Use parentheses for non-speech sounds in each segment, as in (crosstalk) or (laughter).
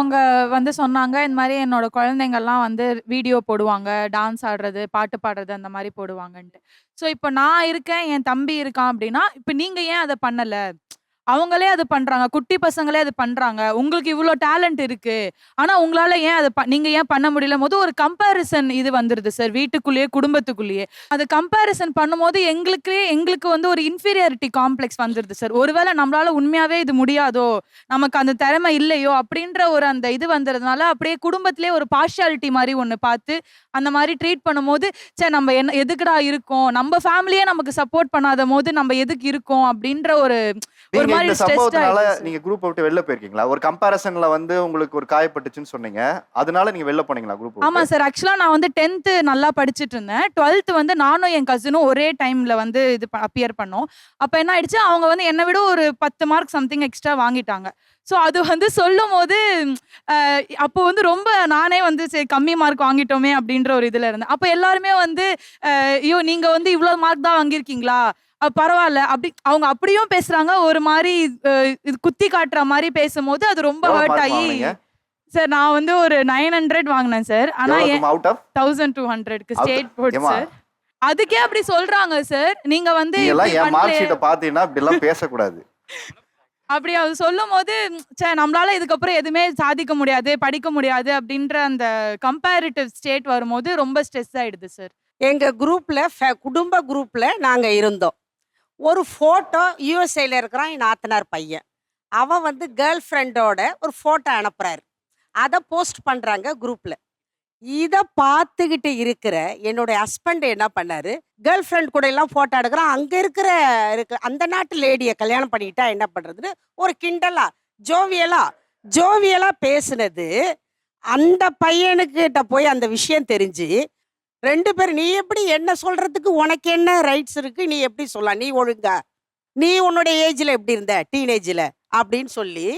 அவங்க வந்து சொன்னாங்க இந்த மாதிரி என்னோட குழந்தைங்கள்லாம் வந்து வீடியோ போடுவாங்க டான்ஸ் ஆடுறது பாட்டு பாடுறது அந்த மாதிரி போடுவாங்கன்ட்டு. ஸோ இப்போ நான் இருக்கேன் என் தம்பி இருக்கான் அப்படின்னா இப்போ நீங்க ஏன் அதை பண்ணலை? அவங்களே அது பண்றாங்க. குட்டி பசங்களே அது பண்றாங்க. உங்களுக்கு இவ்வளோ டேலண்ட் இருக்கு. ஆனா உங்களால ஏன் அதை நீங்க ஏன் பண்ண முடியல? போது ஒரு கம்பேரிசன் இது வந்துருது சார் வீட்டுக்குள்ளேயே குடும்பத்துக்குள்ளேயே. அது கம்பேரிசன் பண்ணும்போது எங்களுக்கே எங்களுக்கு வந்து ஒரு இன்ஃபீரியாரிட்டி காம்ப்ளெக்ஸ் வந்துருது சார் ஒருவேளை நம்மளால உண்மையாவே இது முடியாதோ நமக்கு அந்த திறமை இல்லையோ அப்படின்ற ஒரு அந்த இது வந்ததுனால அப்படியே குடும்பத்திலே ஒரு பார்ஷியாலிட்டி மாதிரி ஒன்று பார்த்து அந்த மாதிரி ட்ரீட் பண்ணும்போது சே நம்ம என்ன எதுக்குடா இருக்கோம்? நம்ம ஃபேமிலியே நமக்கு சப்போர்ட் பண்ணாத போது நம்ம எதுக்கு இருக்கோம்? அப்படின்ற ஒரு ஒரு இந்த சம்பவத்தினால. நீங்க குரூப் விட்டு வெளில போயிருக்கீங்களா? ஒரு கம்பாரிசன்ல வந்து உங்களுக்கு ஒரு காயப்பட்டுச்சுன்னு சொன்னீங்க. அதனால நீங்க வெளில போனீங்களா குரூப் ஆமா சார். ஆக்சுவலா நான் வந்து டென்த்து நல்லா படிச்சிட்டு இருந்தேன். டுவெல்த் வந்து நானும் என் கசினும் ஒரே டைம்ல வந்து இது அப்பியர் பண்ணோம். அப்ப என்ன ஆயிடுச்சு? அவங்க வந்து என்னை விட ஒரு பத்து மார்க் சம்திங் எக்ஸ்ட்ரா வாங்கிட்டாங்க. ஸோ அது வந்து சொல்லும் போது அப்போ வந்து ரொம்ப நானே வந்து சரி கம்மி மார்க் வாங்கிட்டோமே அப்படின்ற ஒரு இதுல இருந்தேன். அப்போ எல்லாருமே வந்து ஐயோ நீங்க வந்து இவ்வளவு மார்க் தான் வாங்கியிருக்கீங்களா? பரவாயில்ல. அப்படி அவங்க அப்படியும் பேசுறாங்க. ஒரு மாதிரி இது குத்தி காட்டுற மாதிரி பேசும்போது அது ரொம்ப ஹர்ட் ஆகி? சார் நான் வந்து ஒரு நைன் ஹண்ட்ரட் வாங்கினேன் சார். ஆனா தௌசண்ட் டூ ஹண்ட்ரட்க்கு ஸ்டேட் போர்ட்? சார். அதுக்கே அப்படி சொல்றாங்க சார். நீங்க வந்து பாத்தீங்கன்னா இப்படி எல்லாம் பேசக்கூடாது. அப்படி அது சொல்லும் போது சே நம்மளால இதுக்கப்புறம் எதுவுமே சாதிக்க முடியாது படிக்க முடியாது அப்படின்ற அந்த கம்பேரிட்டிவ் ஸ்டேட் வரும்போது ரொம்ப ஸ்ட்ரெஸ் ஆயிடுது சார். எங்க குரூப்ல குடும்ப குரூப்ல நாங்க இருந்தோம். ஒரு ஃபோட்டோ யூஎஸ்ஏல இருக்கிறான் என் நாத்தனார் பையன். அவன் வந்து கேர்ள் ஃப்ரெண்டோட ஒரு ஃபோட்டோ அனுப்புகிறாரு அதை போஸ்ட் பண்ணுறாங்க குரூப்பில் இதை பார்த்துக்கிட்டு இருக்கிற என்னுடைய ஹஸ்பண்ட் என்ன பண்ணார்? கேர்ள் ஃப்ரெண்ட் கூட எல்லாம் ஃபோட்டோ எடுக்கிறான். அங்கே இருக்கிற இருக்கு அந்த நாட்டு லேடியை கல்யாணம் பண்ணிக்கிட்டா என்ன பண்ணுறதுன்னு ஒரு கிண்டலா ஜோவியலா ஜோவியலா பேசுனது. அந்த பையனுக்கிட்ட போய் அந்த விஷயம் தெரிஞ்சு ரெண்டு பேரும் நீ எப்படி என்ன சொல்றதுக்கு உனக்கு என்ன ரைட்ஸ் இருக்கு? நீ எப்படி சொல்லலாம்? நீ ஒழுங்கா நீ உன்னுடைய ஏஜ்ல எப்படி இருந்த? டீனேஜ்ல அப்படின்னு சொல்லி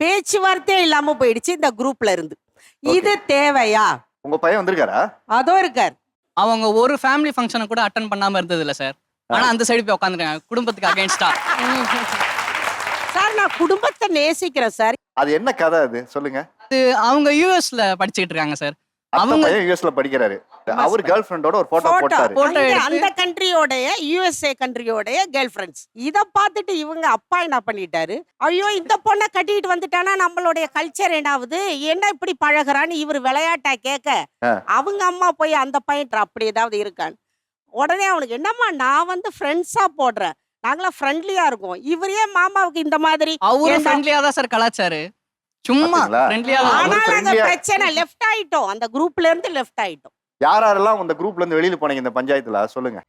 பேச்சுவார்த்தையே இல்லாம போயிடுச்சு இந்த குரூப்ல இருந்து. இது தேவையா? உங்க பையன் வந்திருக்காரா? அதோ இருக்கார். அவங்க ஒரு ஃபேமிலி ஃபங்க்ஷனை கூட அட்டன் பண்ணாம இருந்தது இல்ல சார் ஆனா அந்த சைடு போய் உட்காந்துருக்காங்க குடும்பத்துக்கு அகைன்ஸ்டா சார் (laughs) நான் குடும்பத்தை நேசிக்கிறேன் சார் அது என்ன கதை அது? சொல்லுங்க. அது அவங்க யூஎஸ்ல படிச்சுக்கிட்டு இருக்காங்க சார் அவங்க- யூஎஸ்ல படிக்கிறாரு. அவர் கேர்ள் ஃப்ரெண்டோட ஒரு போட்டோ போட்டோ போட்டாரு. அந்த கண்ட்ரியோடைய யுஎஸ்ஏ கண்ட்ரியோடைய கேர்ள் ஃப்ரெண்ட்ஸ் இத பார்த்துட்டு இவங்க அப்பா என்ன பண்ணிட்டாரு? ஐயோ இந்த பொண்ணை கட்டிட்டு வந்துட்டானா? நம்மளுடைய கல்ச்சர் என்னாவது? என்ன இப்படி பழகுறான்னு இவர் விளையாட்டா கேட்க. அவங்க அம்மா போய் அந்த பையன் அப்படி ஏதாவது இருக்கான்னு. உடனே அவனுக்கு என்னம்மா நான் வந்து ஃப்ரெண்ட்ஸா போடுறேன். நாங்களாம் ஃப்ரெண்ட்லியா இருக்கோம். இவரே மாமாவுக்கு இந்த மாதிரி அவரு ஏண்டா? ஃப்ரெண்ட்லியா தான் சார் கலாச்சாரு. சும்மா? ஃப்ரெண்ட்லியா ஆனால் அந்த பிரச்சனை லெஃப்ட் ஆயிட்டோம். அந்த குரூப்ல இருந்து லெஃப்ட் ஆயிட்டோம். யார் யாரெல்லாம் இந்த குரூப்ல இருந்து வெளியில போனீங்க இந்த பஞ்சாயத்துல? சொல்லுங்க.